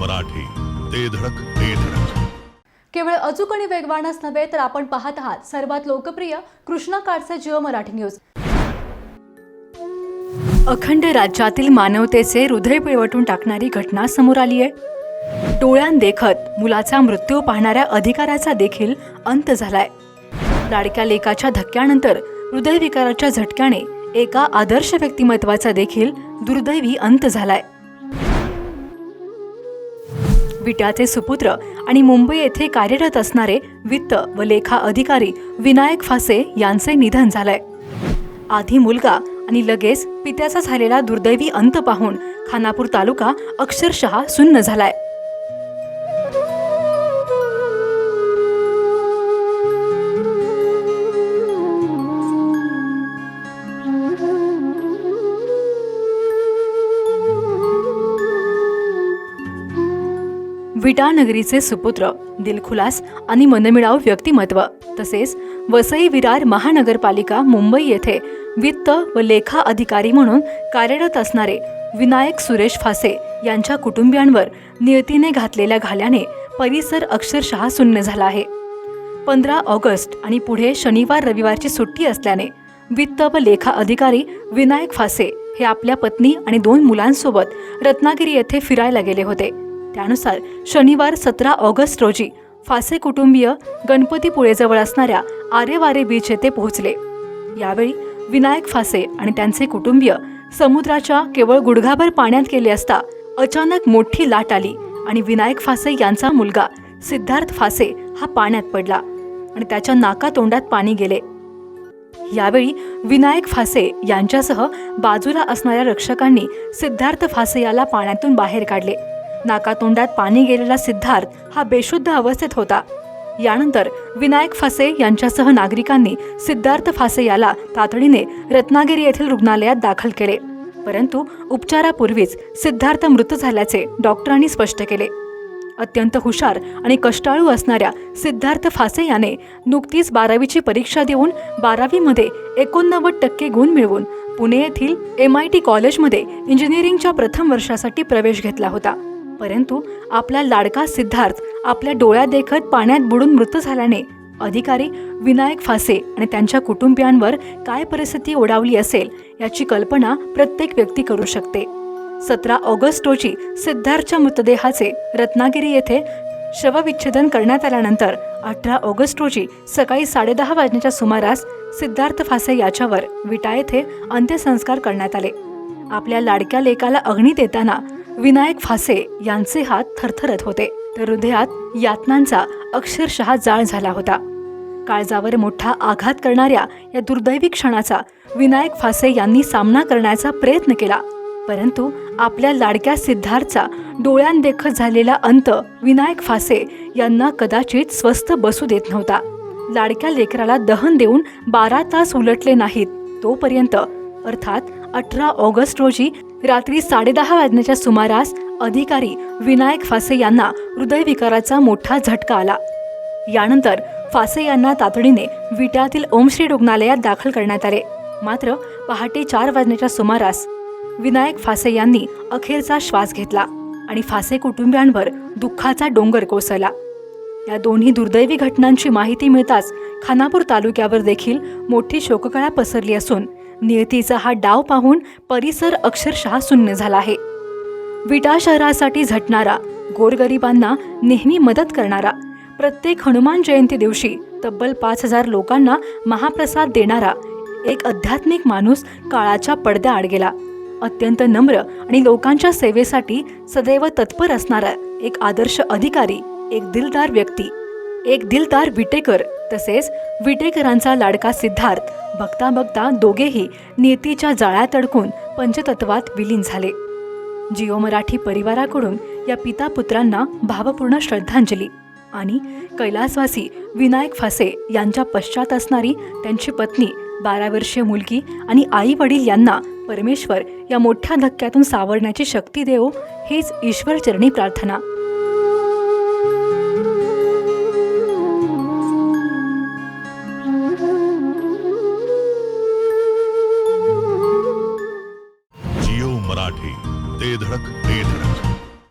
मराठी. ते धडक ते धडक. केवळ अचूक आणि वेगवानच नव्हे तर आपण पाहत आहात सर्वात लोकप्रिय कृष्णा काडचे जिओ मराठी न्यूज. अखंड राज्यातील मानवतेचे हृदय पिळवटून टाकणारी घटना समोर आली आहे. डोळ्यान देखत मुलाचा मृत्यू पाहणाऱ्या अधिकाऱ्याचा देखील अंत झालाय. लाडक्या लेकाच्या धक्क्यानंतर हृदयविकाराच्या झटक्याने एका आदर्श व्यक्तिमत्वाचा देखील दुर्दैवी अंत झालाय. विट्याचे सुपुत्र आणि मुंबई येथे कार्यरत असणारे वित्त व लेखा अधिकारी विनायक फासे यांचे निधन झालंय. आधी मुलगा आणि लगेच पित्याचा झालेला दुर्दैवी अंत पाहून खानापूर तालुका अक्षरशः सुन्न झालाय. विटानगरीचे सुपुत्र दिलखुलास आणि मनमिळाव व्यक्तिमत्व तसेच वसई विरार महानगरपालिका मुंबई येथे वित्त व लेखा अधिकारी म्हणून कार्यरत असणारे विनायक सुरेश फासे यांच्या कुटुंबियांवर नियतीने घातलेल्या घाल्याने परिसर अक्षरशः शून्य झाला आहे. पंधरा ऑगस्ट आणि पुढे शनिवार रविवारची सुट्टी असल्याने वित्त व लेखा अधिकारी विनायक फासे हे आपल्या पत्नी आणि दोन मुलांसोबत रत्नागिरी येथे फिरायला गेले होते. त्यानुसार शनिवार सतरा ऑगस्ट रोजी फासे कुटुंबीय गणपतीपुळेजवळ असणाऱ्या आरेवारे बीच येथे पोहोचले. यावेळी विनायक फासे आणि त्यांचे कुटुंबीय समुद्राच्या केवळ गुडघाभर पाण्यात गेले असता अचानक मोठी लाट आली आणि विनायक फासे यांचा मुलगा सिद्धार्थ फासे हा पाण्यात पडला आणि त्याच्या नाकातोंडात पाणी गेले. यावेळी विनायक फासे यांच्यासह बाजूला असणाऱ्या रक्षकांनी सिद्धार्थ फासे याला पाण्यातून बाहेर काढले. नाकातोंडात पाणी गेलेला सिद्धार्थ हा बेशुद्ध अवस्थेत होता. यानंतर विनायक फासे यांच्यासह नागरिकांनी सिद्धार्थ फासे याला तातडीने रत्नागिरी येथील रुग्णालयात दाखल केले. परंतु उपचारापूर्वीच सिद्धार्थ मृत झाल्याचे डॉक्टरांनी स्पष्ट केले. अत्यंत हुशार आणि कष्टाळू असणाऱ्या सिद्धार्थ फासे याने नुकतीच बारावीची परीक्षा देऊन बारावीमध्ये एकोणनव्वद टक्के गुण मिळवून पुणे येथील एम आय टी कॉलेजमध्ये इंजिनिअरिंगच्या प्रथम वर्षासाठी प्रवेश घेतला होता. परंतु आपला लाडका सिद्धार्थ आपल्या डोळ्यादेखत पाण्यात बुडून मृत झाल्याने अधिकारी विनायक फासे आणि त्यांच्या कुटुंबियांवर काय परिस्थिती ओढावली असेल याची कल्पना प्रत्येक व्यक्ती करू शकते. सतरा ऑगस्ट रोजी सिद्धार्थच्या मृतदेहाचे रत्नागिरी येथे शवविच्छेदन करण्यात आल्यानंतर अठरा ऑगस्ट रोजी सकाळी साडेदहा वाजण्याच्या सुमारास सिद्धार्थ फासे याच्यावर विटा येथे अंत्यसंस्कार करण्यात आले. आपल्या लाडक्या लेकाला अग्नी देताना विनायक फासे यांचे हात थरथरत होते. तर हृदयात यातनांचा अक्षरशः जाळ झाला होता. काळजावर मोठा आघात करणाऱ्या या दुर्दैवी क्षणाचा विनायक फासे यांनी सामना करण्याचा प्रयत्न केला. परंतु आपल्या लाडक्या सिद्धार्थचा डोळ्यांदेखत झालेला अंत विनायक फासे यांना कदाचित स्वस्थ बसू देत नव्हता. लाडक्या लेकराला दहन देऊन बारा तास उलटले नाहीत. तोपर्यंत अर्थात अठरा ऑगस्ट रोजी रात्री साडेदहा वाजण्याच्या सुमारास अधिकारी विनायक फासे यांना हृदयविकाराचा मोठा झटका आला. यानंतर फासे यांना तातडीने विट्यातील ओमश्री रुग्णालयात दाखल करण्यात आले. मात्र पहाटे चार वाजण्याच्या सुमारास विनायक फासे यांनी अखेरचा श्वास घेतला आणि फासे कुटुंबियांवर दुःखाचा डोंगर कोसळला. या दोन्ही दुर्दैवी घटनांची माहिती मिळताच खानापूर तालुक्यावर देखील मोठी शोककळा पसरली असून नियतीचा हा डाव पाहून परिसर अक्षरशः शून्य झाला आहे. विटा शहरासाठी झटणारा गोरगरिबांना नेहमी मदत करणारा प्रत्येक हनुमान जयंती दिवशी तब्बल पाच हजार लोकांना महाप्रसाद देणारा एक आध्यात्मिक माणूस काळाच्या पडद्याआड गेला. अत्यंत नम्र आणि लोकांच्या सेवेसाठी सदैव तत्पर असणारा एक आदर्श अधिकारी एक दिलदार व्यक्ती. एक दिलदार विटेकर तसेच विटेकरांचा लाडका सिद्धार्थ बघता बघता दोघेही नेतीच्या जाळ्यात अडकून पंचतत्वात विलीन झाले. जिओ मराठी परिवाराकडून या पिता पुत्रांना भावपूर्ण श्रद्धांजली आणि कैलासवासी विनायक फासे यांच्या पश्चात असणारी त्यांची पत्नी बारा वर्षीय मुलगी आणि आई वडील यांना परमेश्वर या मोठ्या धक्क्यातून सावरण्याची शक्ती देवो हीच ईश्वरचरणी प्रार्थना.